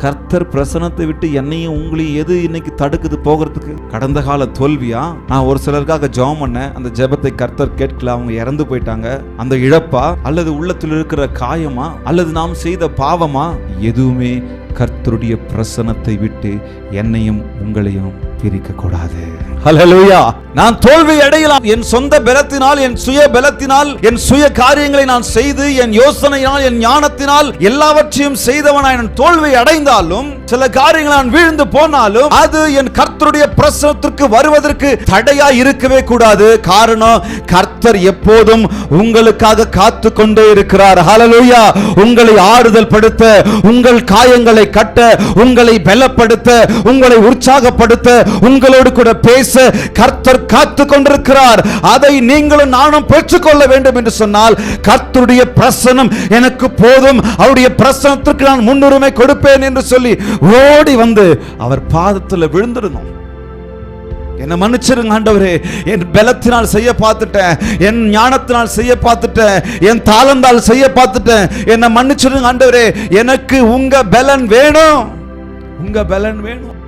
கர்த்தர் பிரசனத்தை விட்டு என்னையும் உங்களையும் எது இன்னைக்கு தடுக்குது போகிறதுக்கு? கடந்த கால தோல்வியா? நான் ஒரு சிலருக்காக ஜெபம் பண்ணேன். அந்த ஜெபத்தை கர்த்தர் கேட்கல. அவங்க இறந்து போயிட்டாங்க. அந்த இழப்பா? அல்லது உள்ளத்தில் இருக்கிற காயமா? அல்லது நாம் செய்த பாவமா? எதுவுமே கர்த்தருடைய பிரசனத்தை விட்டு என்னையும் உங்களையும் பிரிக்க ஹலலூயா நான் தோல்வி அடையலாம். என் சொந்த பலத்தினால் என் சுய பலத்தினால் என் சுய காரியங்களை நான் செய்து என் யோசனையினால் என் ஞானத்தினால் எல்லாவற்றையும் செய்தவனாய் நான் தோல்வி அடைந்தாலும் சில காரியங்கள் நான் வீழ்ந்து போனாலும் அது என் கர்த்தருடைய பிரசனத்திற்கு வருவதற்கு தடையா இருக்கவே கூடாது. காரணம் கர்த்தர் எப்போதும் உங்களுக்காக காத்து கொண்டே இருக்கிறார். ஹலலூயா உங்களை ஆறுதல் படுத்த உங்கள் காயங்களை கட்ட உங்களை பலப்படுத்த உங்களை உற்சாகப்படுத்த உங்களோடு கூட பேச கர்த்தர் காத்து கொண்டிருக்கிறார். அதை நீங்களும் நானும் பெற்றுக்கொள்ள வேண்டும் என்று சொன்னால் கர்த்தருடைய பிரசனம் எனக்கு போதும். அவருடைய பிரசனத்திற்கு நான் முன்னுரிமை கொடுப்பேன் என்று சொல்லி ஓடி வந்து அவர் பாதத்தில் விழுந்திருந்தோம். என்னை மன்னிச்சிருங்க ஆண்டவரே என் பலத்தினால் செய்ய பார்த்துட்டேன் என் ஞானத்தினால் செய்ய பார்த்துட்டேன் என் தாளந்தால் செய்ய பார்த்துட்டேன். என்னை மன்னிச்சிருங்க ஆண்டவரே எனக்கு உங்க பலன் வேணும். உங்க பலன் வேணும்.